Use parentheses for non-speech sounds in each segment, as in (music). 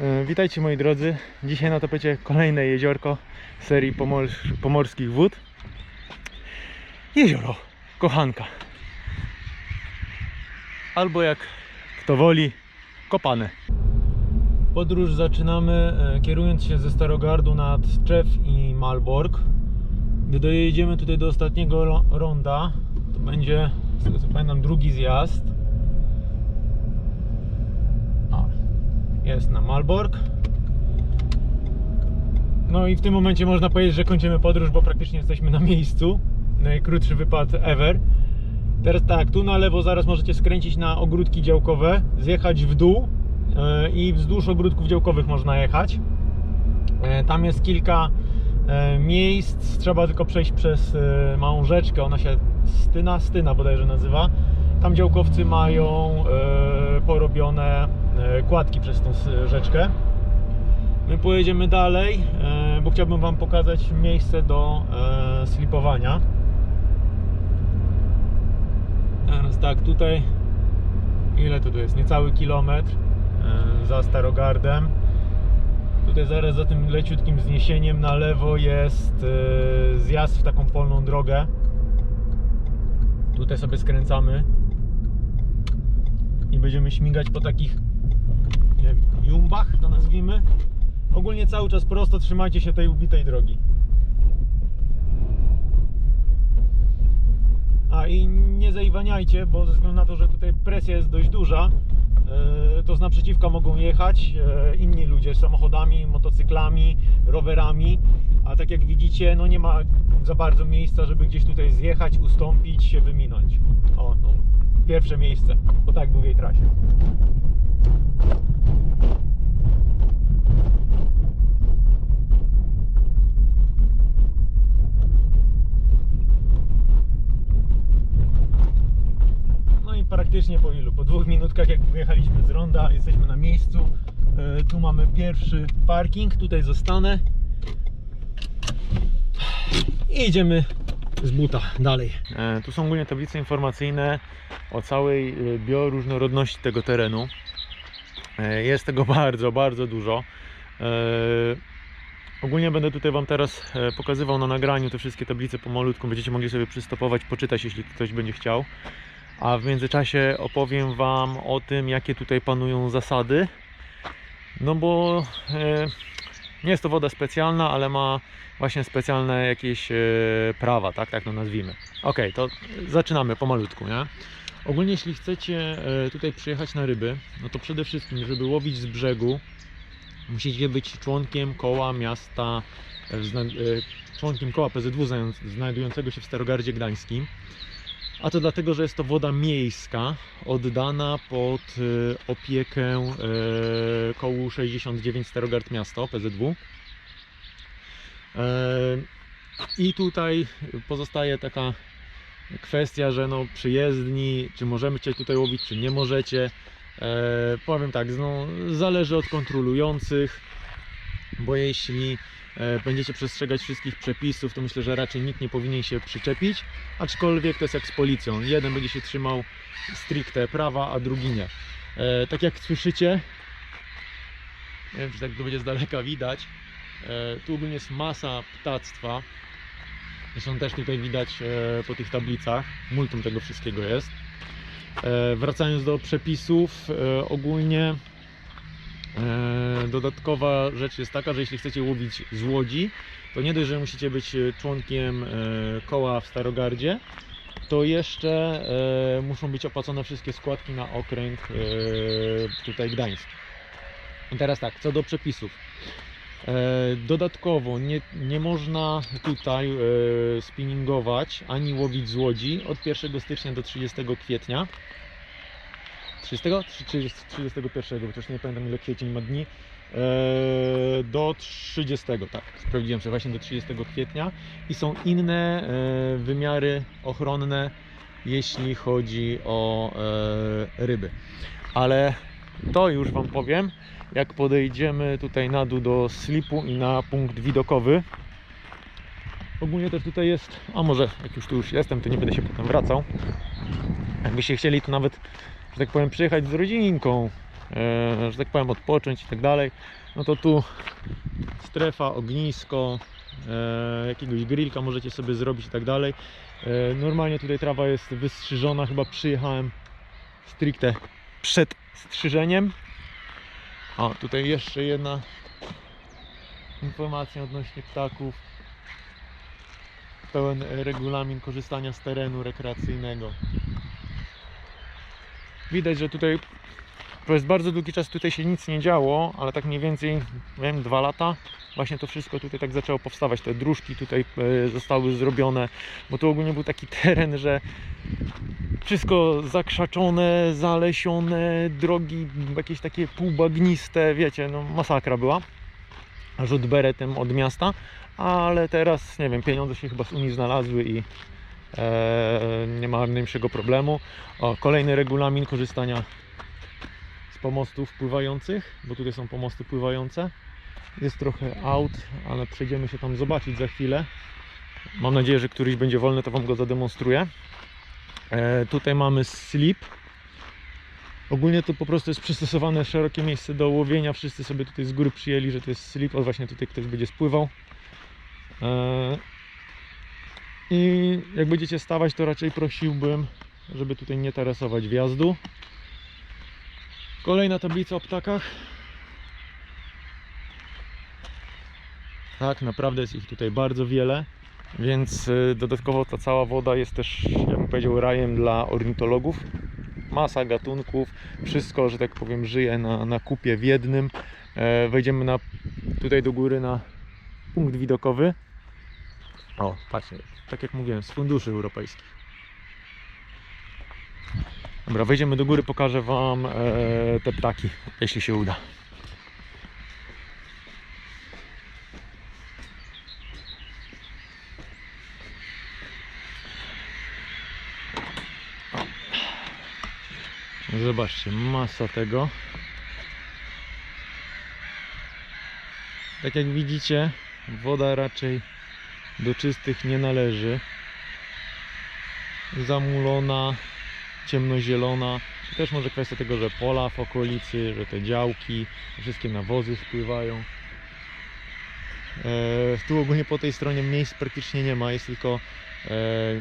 E, Witajcie moi drodzy. Dzisiaj na tapecie kolejne jeziorko serii pomor pomorskich wód. Jezioro Kochanka. Albo jak kto woli, kopane. Podróż zaczynamy e, kierując się ze Starogardu nad Tczew i Malbork. Gdy dojedziemy tutaj do ostatniego ro- ronda, to będzie, z tego co pamiętam, drugi zjazd. O, jest na Malbork. No i w tym momencie można powiedzieć, że kończymy podróż, bo praktycznie jesteśmy na miejscu. Najkrótszy wypad ever. Teraz tak, tu na lewo zaraz możecie skręcić na ogródki działkowe, zjechać w dół e, i wzdłuż ogródków działkowych można jechać. E, Tam jest kilka e, miejsc, trzeba tylko przejść przez małą rzeczkę, ona się Styna, Styna bodajże nazywa. Tam działkowcy mają porobione kładki przez tą rzeczkę. My pojedziemy dalej, e, bo chciałbym Wam pokazać miejsce do e, slipowania. Teraz tak, tutaj ile to tu jest? Niecały kilometr e, za Starogardem. Tutaj zaraz za tym leciutkim zniesieniem na lewo jest e, zjazd w taką polną drogę. Tutaj sobie skręcamy i będziemy śmigać po takich jumbach, to nazwijmy. Ogólnie cały czas prosto trzymajcie się tej ubitej drogi. A i nie zaiwaniajcie, bo ze względu na to, że tutaj presja jest dość duża, e, to z naprzeciwka mogą jechać e, inni ludzie samochodami, motocyklami, rowerami, a tak jak widzicie, no nie ma za bardzo miejsca, żeby gdzieś tutaj zjechać, ustąpić, się wyminąć. O, no, pierwsze miejsce po tak długiej trasie. I praktycznie po ilu? Po dwóch minutkach jak wyjechaliśmy z ronda, jesteśmy na miejscu. E, Tu mamy pierwszy parking, tutaj zostanę. I idziemy z buta dalej. E, Tu są ogólnie tablice informacyjne o całej e, bioróżnorodności tego terenu. Jest tego (laughs) bardzo, bardzo dużo. Ogólnie będę tutaj Wam teraz pokazywał na nagraniu te wszystkie tablice pomalutku. Będziecie mogli sobie przystopować, poczytać, jeśli ktoś będzie chciał. A w międzyczasie opowiem Wam o tym, jakie tutaj panują zasady. No bo e, nie jest to woda specjalna, ale ma właśnie specjalne jakieś e, prawa, tak, tak to nazwijmy. Ok, to zaczynamy pomalutku, nie? Ogólnie jeśli chcecie e, tutaj przyjechać na ryby, no to przede wszystkim, żeby łowić z brzegu, musicie być członkiem koła miasta, członkiem koła PZW znajdującego się w Starogardzie Gdańskim. A to dlatego, że jest to woda miejska, oddana pod e, opiekę e, kołu 69 Starogard Miasto, PZW. E, I tutaj pozostaje taka kwestia, że no przyjezdni, czy możemy cię tutaj łowić, czy nie możecie. Powiem tak, no, zależy od kontrolujących, bo jeśli będziecie przestrzegać wszystkich przepisów, to myślę, że raczej nikt nie powinien się przyczepić. Aczkolwiek to jest jak z policją. Jeden będzie się trzymał stricte prawa, a drugi nie. E, tak jak słyszycie, nie wiem czy tak to będzie z daleka widać, e, tu ogólnie jest masa ptactwa. Zresztą też tutaj widać e, po tych tablicach, multum tego wszystkiego jest. E, wracając do przepisów, e, ogólnie e, dodatkowa rzecz jest taka, że jeśli chcecie łowić z łodzi, to nie dość, że musicie być e, członkiem e, koła w Starogardzie, to jeszcze e, muszą być opłacone wszystkie składki na okręg e, tutaj Gdańsk. I teraz tak, co do przepisów. E, Dodatkowo nie, nie można tutaj e, spinningować ani łowić z łodzi od 1 stycznia do 30 kwietnia. 30? Czy 30, 31, bo też nie pamiętam ile kwiecień ma dni. E, do 30, tak, sprawdziłem sobie właśnie do 30 kwietnia i są inne e, wymiary ochronne, jeśli chodzi o e, ryby. Ale to już Wam powiem, jak podejdziemy tutaj na dół do slipu i na punkt widokowy. Ogólnie też tutaj jest, a może jak już tu już jestem, to nie będę się potem wracał. Jakbyście chcieli, to nawet, że tak powiem, przyjechać z rodzinką, e, że tak powiem, odpocząć i tak dalej, no to tu strefa, ognisko, e, jakiegoś grillka możecie sobie zrobić i tak dalej. E, normalnie tutaj trawa jest wystrzyżona, chyba przyjechałem stricte przed strzyżeniem. O, tutaj jeszcze jedna informacja odnośnie ptaków. Pełen regulamin korzystania z terenu rekreacyjnego. Widać, że tutaj przez bardzo długi czas tutaj się nic nie działo, ale tak mniej więcej, wiem, dwa lata właśnie to wszystko tutaj tak zaczęło powstawać. Te dróżki tutaj e, zostały zrobione, bo tu ogólnie był taki (laughs) teren, że wszystko zakrzaczone, zalesione, drogi jakieś takie półbagniste, wiecie, no masakra była. Rzut beretem od miasta, ale teraz, nie wiem, pieniądze się chyba z Unii znalazły i nie ma najmniejszego problemu. O, kolejny regulamin korzystania z pomostów pływających, bo tutaj są pomosty pływające. Jest trochę aut, ale przejdziemy się tam zobaczyć za chwilę. Mam nadzieję, że któryś będzie wolny, to Wam go zademonstruję. E, tutaj mamy slip. Ogólnie to po prostu jest przystosowane szerokie miejsce do łowienia. Wszyscy sobie tutaj z góry przyjęli, że to jest slip. O właśnie tutaj ktoś będzie spływał. E, I jak będziecie stawać, to raczej prosiłbym, żeby tutaj nie tarasować wjazdu. Kolejna tablica o ptakach. Tak, naprawdę jest ich tutaj bardzo wiele, więc y, dodatkowo ta cała woda jest też, ja bym powiedział, rajem dla ornitologów. Masa gatunków, wszystko, że tak powiem, żyje na, na kupie w jednym. E, wejdziemy na, tutaj do góry na punkt widokowy. O, patrzcie, tak jak mówiłem, z funduszy europejskich. Dobra, wejdziemy do góry, pokażę Wam e, te ptaki, jeśli się uda. Zobaczcie, masa tego. Tak jak widzicie, woda raczej do czystych nie należy. Zamulona, ciemnozielona. Też może kwestia tego, że pola w okolicy, że te działki, wszystkie nawozy spływają. E, tu ogólnie po tej stronie miejsc praktycznie nie ma, jest tylko e,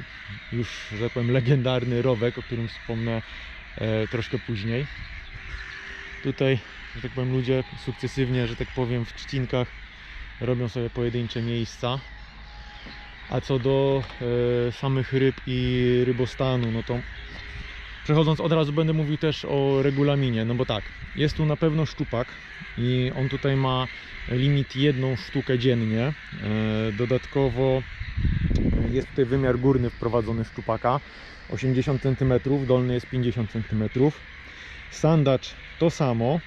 już, że tak powiem, legendarny rowek, o którym wspomnę e, troszkę później. Tutaj, że tak powiem, ludzie sukcesywnie, że tak powiem, w trzcinkach robią sobie pojedyncze miejsca. A co do e, samych ryb i rybostanu, no to Przechodząc od razu będę mówił też o regulaminie, no bo tak, jest tu na pewno szczupak i on tutaj ma limit jedną sztukę dziennie. E, Dodatkowo jest tutaj wymiar górny wprowadzony szczupaka 80 cm, dolny jest 50 cm. Sandacz to samo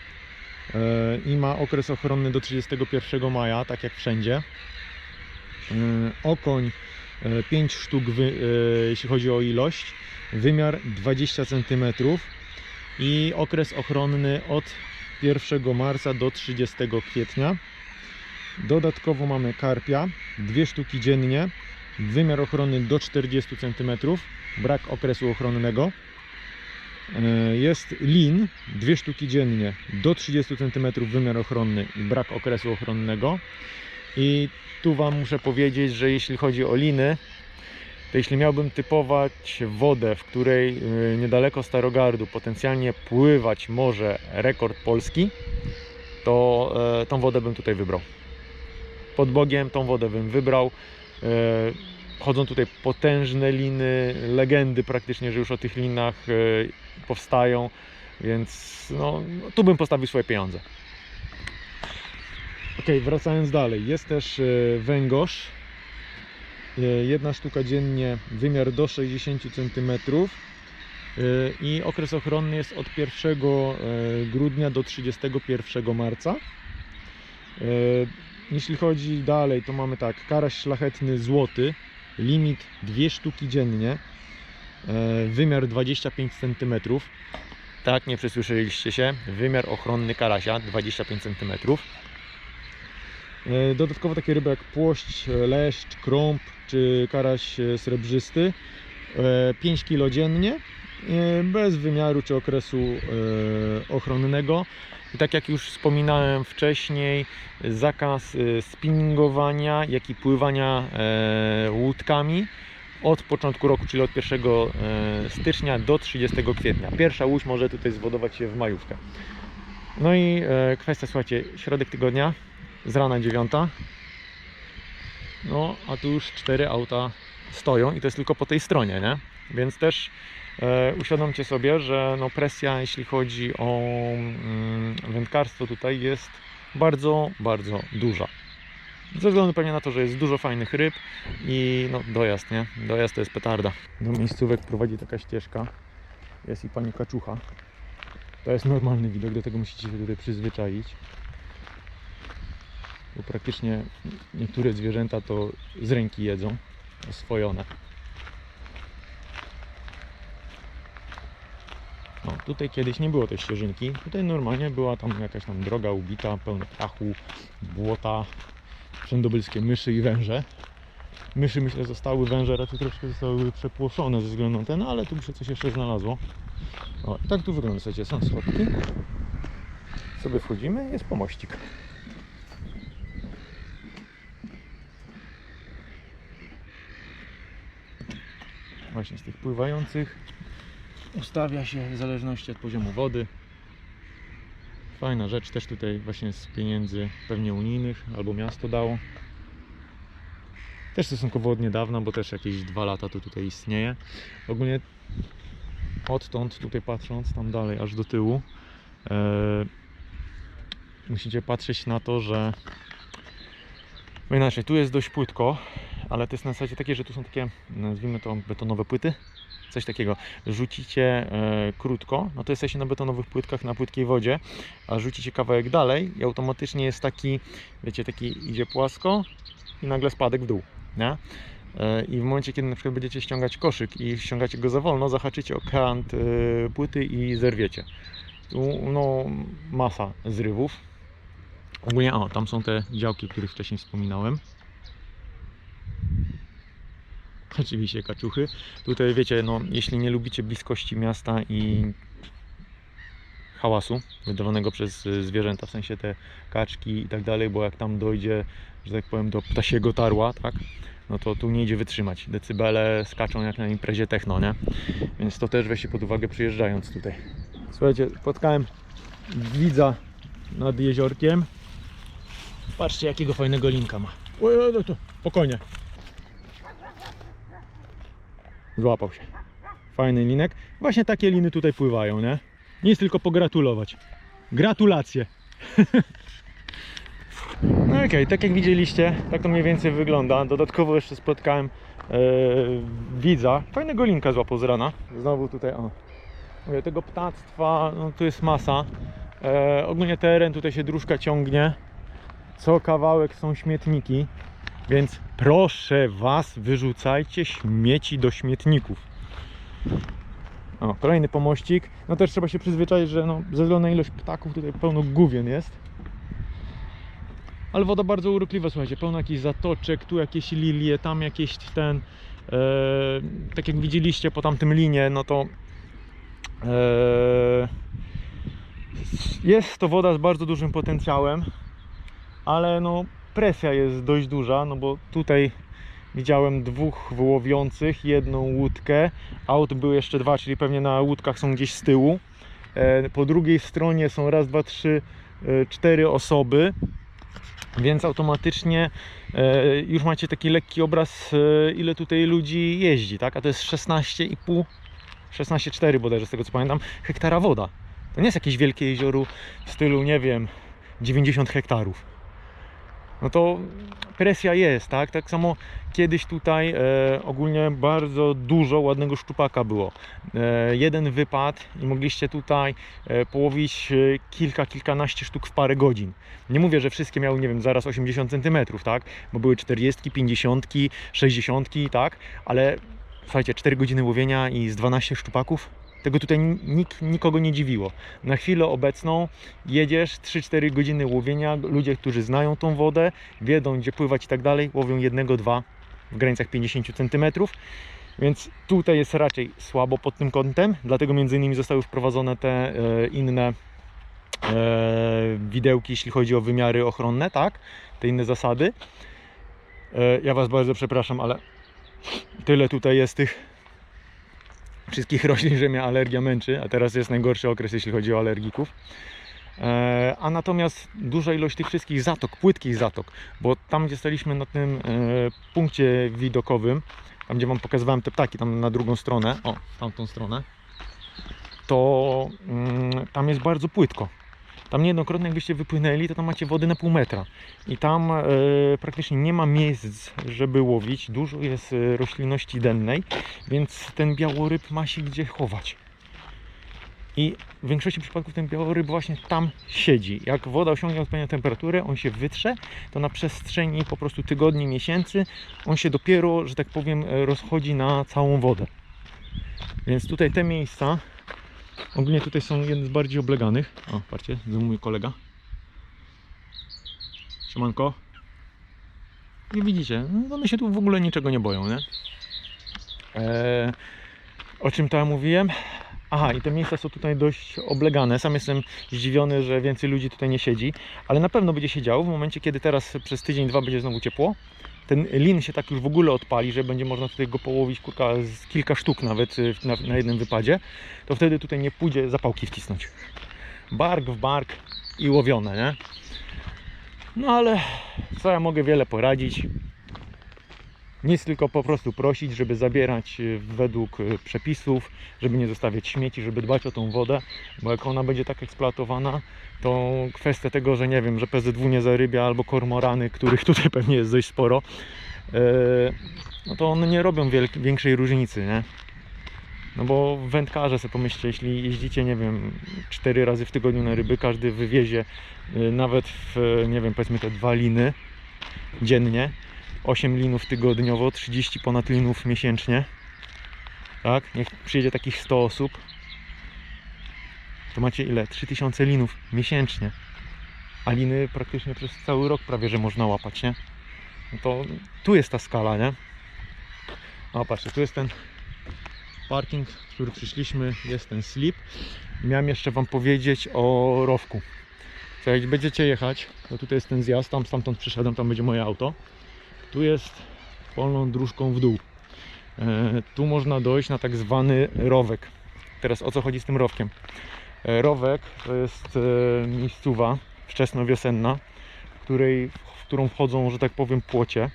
e, i ma okres ochronny do 31 maja, tak jak wszędzie. E, Okoń 5 sztuk, wy- e, jeśli chodzi o ilość wymiar 20 cm i okres ochronny od 1 marca do 30 kwietnia. Dodatkowo mamy karpia, dwie sztuki dziennie, wymiar ochronny do 40 cm, brak okresu ochronnego. E, Jest lin, dwie sztuki dziennie, do 30 cm wymiar ochronny i brak okresu ochronnego. I tu Wam muszę powiedzieć, że jeśli chodzi o liny, to jeśli miałbym typować wodę, w której y, niedaleko Starogardu potencjalnie pływać może rekord polski, to e, tą wodę bym tutaj wybrał. Pod Bogiem tą wodę bym wybrał. E, Chodzą tutaj potężne liny, legendy praktycznie, że już o tych linach e, powstają, więc no, tu bym postawił swoje pieniądze. Ok, wracając dalej, jest też e, węgorz, E, jedna sztuka dziennie, wymiar do 60 cm i okres ochronny jest od 1 e, grudnia do 31 marca. E, Jeśli chodzi dalej, to mamy tak, karaś szlachetny złoty, limit 2 sztuki dziennie, e, wymiar 25 cm. Tak, nie przesłyszeliście się, wymiar ochronny karasia 25 cm. E, Dodatkowo takie ryby jak płość, e, leszcz, krąb czy karaś e, srebrzysty. e, 5 kg dziennie bez wymiaru czy okresu ochronnego. I tak jak już wspominałem wcześniej, zakaz spinningowania, jak i pływania łódkami od początku roku, czyli od 1 e, stycznia do 30 kwietnia. Pierwsza łódź może tutaj zwodować się w majówkę. No i kwestia, słuchajcie, środek tygodnia, z rana 9. No, a tu już cztery auta stoją i to jest tylko po tej stronie, nie? Więc też e, uświadomcie sobie, że no, presja, jeśli chodzi o mm, wędkarstwo tutaj jest bardzo, bardzo duża. Ze względu pewnie na to, że jest dużo fajnych ryb i no, dojazd, nie? Dojazd to jest petarda. Do miejscówek prowadzi taka ścieżka. Jest i pani kaczucha. To jest normalny widok, do tego musicie się tutaj przyzwyczaić. Bo praktycznie niektóre zwierzęta to z ręki jedzą, oswojone. No, tutaj kiedyś nie było tej ścieżynki. Tutaj normalnie była tam jakaś tam droga ubita, pełna prachu, błota, wszędobylskie myszy i węże. Myszy myślę zostały, węże raczej troszkę zostały przepłoszone ze względu na ten, ale tu by się coś jeszcze znalazło. O, tak tu wygląda, słuchajcie, są schodki. Sobie wchodzimy, jest pomościk. Właśnie z tych pływających ustawia się w zależności od poziomu wody. Fajna rzecz, też tutaj właśnie z pieniędzy pewnie unijnych albo miasto dało. Też stosunkowo od niedawna, bo też jakieś dwa lata to tutaj istnieje. Ogólnie odtąd tutaj patrząc tam dalej aż do tyłu e, musicie patrzeć na to, że bo inaczej, tu jest dość płytko, ale to jest na zasadzie takie, że tu są takie, nazwijmy to betonowe płyty, coś takiego. Rzucicie e, krótko, no to jesteście na betonowych płytkach na płytkiej wodzie, a rzucicie kawałek dalej i automatycznie jest taki, wiecie, taki idzie płasko i nagle spadek w dół, nie? E, I w momencie, kiedy na przykład będziecie ściągać koszyk i ściągacie go za wolno, zahaczycie o kant e, płyty i zerwiecie. Tu no, masa zrywów. Ogólnie, o, tam są te działki, o których wcześniej wspominałem. Oczywiście kaczuchy. Tutaj wiecie, no, jeśli nie lubicie bliskości miasta i hałasu wydawanego przez y, zwierzęta, w sensie te kaczki i tak dalej, bo jak tam dojdzie, że tak powiem, do ptasiego tarła, tak, no to tu nie idzie wytrzymać. Decybele skaczą jak na imprezie techno, nie? Więc to też weźcie pod uwagę przyjeżdżając tutaj. Słuchajcie, spotkałem widza nad jeziorkiem. Patrzcie jakiego fajnego linka ma. Oj, no to spokojnie. Złapał się. Fajny linek. Właśnie takie liny tutaj pływają, nie? Nic tylko pogratulować. Gratulacje. (laughs) No okej, tak jak widzieliście, tak to mniej więcej wygląda. Dodatkowo jeszcze spotkałem e, widza. Fajnego linka złapał z rana. Znowu tutaj, o. Mówię, tego ptactwa, no tu jest masa. E, ogólnie teren, tutaj się dróżka ciągnie. Co kawałek są śmietniki. Więc proszę Was, wyrzucajcie śmieci do śmietników. O, kolejny pomościk. No też trzeba się przyzwyczaić, że no, ze względu na ilość ptaków tutaj pełno główien jest. Ale woda bardzo urokliwa, słuchajcie, pełno jakichś zatoczek, tu jakieś lilie, tam jakieś ten, e, tak jak widzieliście po tamtym linie, no to e, jest to woda z bardzo dużym potencjałem, ale no presja jest dość duża, no bo tutaj widziałem dwóch wyłowiących, jedną łódkę, aut były jeszcze dwa, czyli pewnie na łódkach są gdzieś z tyłu. E, Po drugiej stronie są raz, dwa, trzy, e, cztery osoby, więc automatycznie e, już macie taki lekki obraz, ile tutaj ludzi jeździ, tak? A to jest 16,5, 16,4 bodajże z tego co pamiętam, hektara woda. To nie jest jakieś wielkie jezioro w stylu, nie wiem, 90 hektarów no to presja jest, tak? Tak samo kiedyś tutaj e, ogólnie bardzo dużo ładnego szczupaka było. E, jeden wypad i mogliście tutaj e, połowić e, kilka, kilkanaście sztuk w parę godzin. Nie mówię, że wszystkie miały, nie wiem, zaraz 80 cm, tak? Bo były 40, 50, 60, tak? Ale słuchajcie, 4 godziny łowienia i z 12 szczupaków tego tutaj nikt, nikogo nie dziwiło. Na chwilę obecną jedziesz 3-4 godziny łowienia, ludzie, którzy znają tą wodę, wiedzą gdzie pływać i tak dalej, łowią jednego, dwa w granicach 50 cm Więc tutaj jest raczej słabo pod tym kątem, dlatego między innymi zostały wprowadzone te e, inne e, widełki, jeśli chodzi o wymiary ochronne, tak? Te inne zasady. E, ja Was bardzo przepraszam, ale tyle tutaj jest tych wszystkich (laughs) roślin, że mnie alergia męczy, a teraz jest najgorszy okres, jeśli chodzi o alergików. E, a natomiast duża ilość tych wszystkich zatok, płytkich zatok, bo tam gdzie staliśmy na tym e, punkcie widokowym, tam gdzie Wam pokazywałem te ptaki, tam na drugą stronę, o, tamtą stronę, to mm, tam jest bardzo płytko. Tam niejednokrotnie jakbyście wypłynęli, to tam macie wody na pół metra. I tam e, praktycznie nie ma miejsc, żeby łowić. Dużo jest e, roślinności dennej, więc ten białoryb ma się gdzie chować. I w większości przypadków ten białoryb właśnie tam siedzi. Jak woda osiągnie odpowiednią temperaturę, on się wytrze, to na przestrzeni po prostu tygodni, miesięcy on się dopiero, że tak powiem, e, rozchodzi na całą wodę. Więc tutaj te miejsca, ogólnie tutaj są jedne z bardziej obleganych. O, patrzcie, to mój kolega. Siemanko. Nie widzicie, no one się tu w ogóle niczego nie boją, nie? Eee, o czym to ja mówiłem? Aha, i te miejsca są tutaj dość oblegane. Sam jestem zdziwiony, że więcej ludzi tutaj nie siedzi, ale na pewno będzie się działo w momencie, kiedy teraz przez tydzień, dwa będzie znowu ciepło. Ten lin się tak już w ogóle odpali, że będzie można tutaj go połowić kurka, z kilka sztuk nawet y, na, na jednym wypadzie, to wtedy tutaj nie pójdzie zapałki wcisnąć. Bark w bark i łowione, nie? No ale co ja mogę wiele poradzić? Nic tylko po prostu prosić, żeby zabierać y, według y, przepisów, żeby nie zostawiać śmieci, żeby dbać o tą wodę, bo jak ona będzie tak eksploatowana, to kwestia tego, że nie wiem, że PZW nie zarybia albo kormorany, których (laughs) tutaj pewnie jest dość sporo, yy, no to one nie robią większej różnicy, nie? No bo wędkarze sobie pomyślcie, jeśli jeździcie, nie wiem, cztery razy w tygodniu na ryby, każdy wywiezie y, nawet w, nie wiem, powiedzmy te dwa liny dziennie, 8 linów tygodniowo, 30 ponad linów miesięcznie. Tak? Niech przyjedzie takich 100 osób. To macie ile? 3000 linów miesięcznie. A liny praktycznie przez cały rok prawie, że można łapać, nie? No to tu jest ta skala, nie? O, patrzcie, tu jest ten parking, który przyszliśmy, jest ten slip. Miałem jeszcze Wam powiedzieć o rowku. Co jak będziecie jechać, to tutaj jest ten zjazd, tam stamtąd przyszedłem, tam będzie moje auto. Tu jest polną dróżką w dół. E, tu można dojść na tak zwany rowek. Teraz o co chodzi z tym rowkiem? E, rowek to jest e, miejscowa wczesnowiosenna, w, której, w którą wchodzą, że tak powiem, płocie.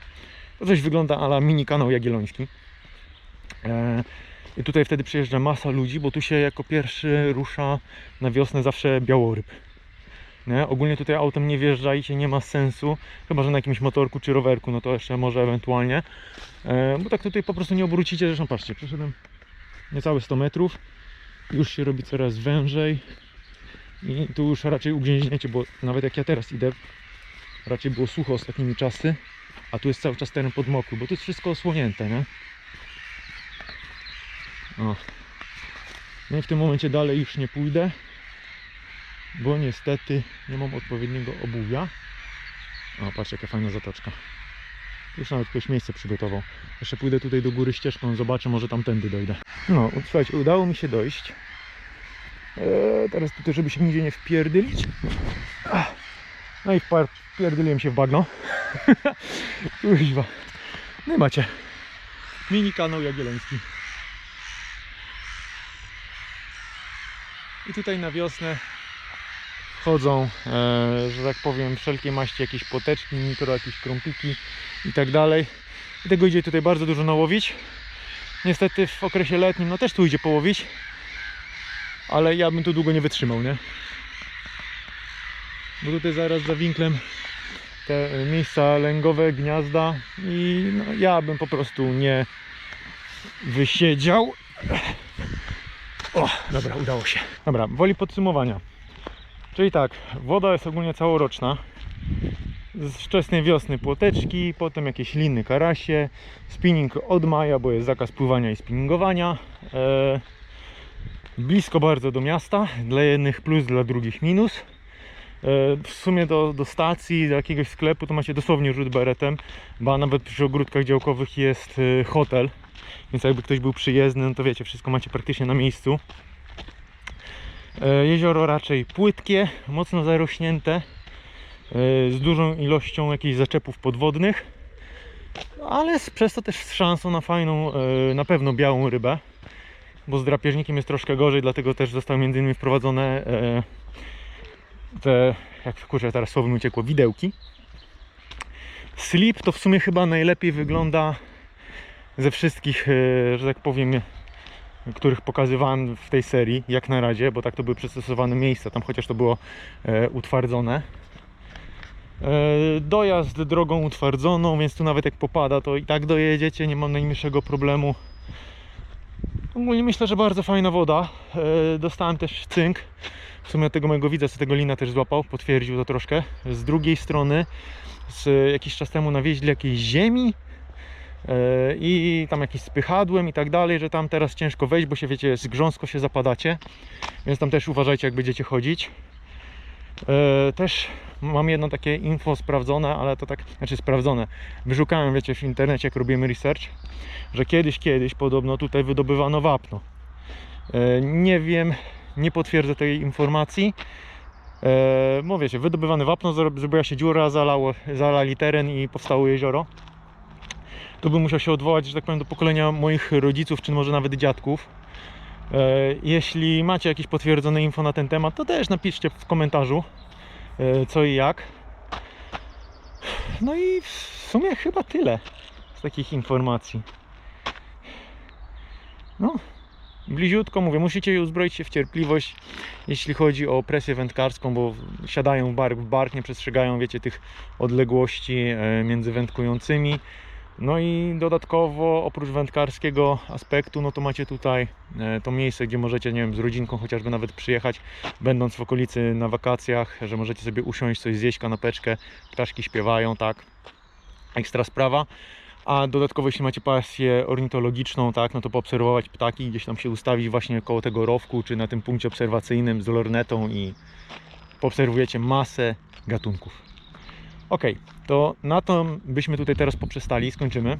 To coś wygląda ala mini kanał jagielloński. I tutaj wtedy przyjeżdża masa ludzi, bo tu się jako pierwszy rusza na wiosnę zawsze białoryb. Nie? Ogólnie tutaj autem nie wjeżdżajcie, nie ma sensu, chyba że na jakimś motorku czy rowerku, no to jeszcze może ewentualnie. E, bo tak tutaj po prostu nie obrócicie, zresztą patrzcie, przeszedłem niecałe 100 metrów, już się robi coraz wężej i tu już raczej ugrzęźniecie, bo nawet jak ja teraz idę, raczej było sucho ostatnimi czasy, a tu jest cały czas teren podmokły, bo tu jest wszystko osłonięte, nie? O. No i w tym momencie dalej już nie pójdę, bo niestety nie mam odpowiedniego obuwia. O, patrz jaka fajna zatoczka. Już nawet ktoś miejsce przygotował. Jeszcze pójdę tutaj do góry ścieżką, zobaczę, może tamtędy dojdę. No, słuchajcie, udało mi się dojść. Eee, teraz tutaj, żeby się nigdzie nie wpierdylić. Ach. No i wpierdyliłem się w bagno. (laughs) Kuźwa. No i macie. Mini kanał jagielloński. I tutaj na wiosnę wchodzą, e, że tak powiem, wszelkie maści, jakieś płoteczki, mikro, jakieś krąpiki i tak dalej. I tego idzie tutaj bardzo dużo nałowić. Niestety w okresie letnim, no też tu idzie połowić, ale ja bym tu długo nie wytrzymał, nie? Bo tutaj zaraz za winklem te e, miejsca lęgowe, gniazda i no, ja bym po prostu nie wysiedział. O, dobra, udało się. Dobra, woli podsumowania. Czyli tak, woda jest ogólnie całoroczna. Z wczesnej wiosny płoteczki, potem jakieś liny, karasie, spinning od maja, bo jest zakaz pływania i spinningowania. E, blisko bardzo do miasta, dla jednych plus, dla drugich minus. E, w sumie do, do stacji, do jakiegoś sklepu to macie dosłownie rzut beretem, bo nawet przy ogródkach działkowych jest e, hotel, Więc jakby ktoś był przyjezdny, no to wiecie, wszystko macie praktycznie na miejscu. E, Jezioro raczej płytkie, mocno zarośnięte, e, z dużą ilością jakichś zaczepów podwodnych, ale przez to też z szansą na fajną, e, na pewno białą rybę, bo z drapieżnikiem jest troszkę gorzej, dlatego też zostały między innymi wprowadzone te, jak kurczę teraz słowo mi uciekło, widełki. Slip to w sumie chyba najlepiej wygląda ze wszystkich, że tak powiem, których pokazywałem w tej serii, jak na razie, bo tak to były przystosowane miejsca, tam chociaż to było e, utwardzone. E, dojazd drogą utwardzoną, więc tu nawet jak popada, to i tak dojedziecie, nie mam najmniejszego problemu. Ogólnie myślę, że bardzo fajna woda. E, dostałem też cynk. W sumie tego mojego widza, co tego lina też złapał, potwierdził to troszkę. Z drugiej strony, z jakiś czas temu nawieźli jakiejś ziemi, i tam jakieś spychadłem i tak dalej, że tam teraz ciężko wejść, bo się wiecie, z grząsko się zapadacie, więc tam też uważajcie jak będziecie chodzić. E, Też mam jedno takie info sprawdzone, ale to tak, znaczy sprawdzone. Wyszukałem, wiecie, w internecie, jak robimy research, że kiedyś, kiedyś podobno tutaj wydobywano wapno. E, Nie wiem, nie potwierdzę tej informacji. E, Mówię się, wydobywane wapno, zro- zrobiła się dziura, zalało, zalali teren i powstało jezioro to bym musiał się odwołać, że tak powiem, do pokolenia moich rodziców, czy może nawet dziadków. E, Jeśli macie jakieś potwierdzone info na ten temat, to też napiszcie w komentarzu e, co i jak. No i w sumie chyba tyle z takich informacji. No, bliziutko mówię, musicie uzbroić się w cierpliwość, jeśli chodzi o presję wędkarską, bo siadają w bark w bark, nie przestrzegają, wiecie, tych odległości e, między wędkującymi. No i dodatkowo oprócz wędkarskiego aspektu, no to macie tutaj e, to miejsce, gdzie możecie, nie wiem, z rodzinką chociażby nawet przyjechać, będąc w okolicy na wakacjach, że możecie sobie usiąść, coś zjeść, kanapeczkę, ptaszki śpiewają, tak, ekstra sprawa. A dodatkowo jeśli macie pasję ornitologiczną, tak, no to poobserwować ptaki, gdzieś tam się ustawić właśnie koło tego rowku, czy na tym punkcie obserwacyjnym z lornetą i poobserwujecie masę gatunków. Ok, to na to byśmy tutaj teraz poprzestali, skończymy.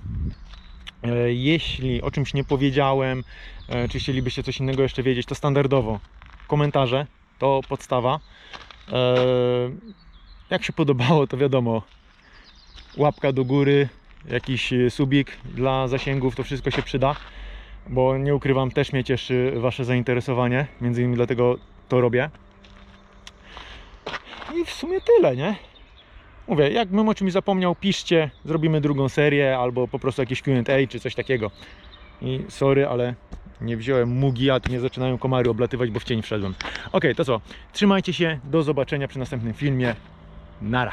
E, Jeśli o czymś nie powiedziałem, e, czy chcielibyście coś innego jeszcze wiedzieć, to standardowo komentarze to podstawa. E, Jak się podobało, to wiadomo, łapka do góry, jakiś subik dla zasięgów, to wszystko się przyda, bo nie ukrywam, też mnie cieszy Wasze zainteresowanie, między innymi dlatego to robię. I w sumie tyle, nie? Mówię, jakbym o czymś zapomniał, piszcie, zrobimy drugą serię albo po prostu jakieś Q&A czy coś takiego. I sorry, ale nie wziąłem mugi, a tu nie zaczynają komary oblatywać, bo w cień wszedłem. Ok, to co? Trzymajcie się, do zobaczenia przy następnym filmie. Nara.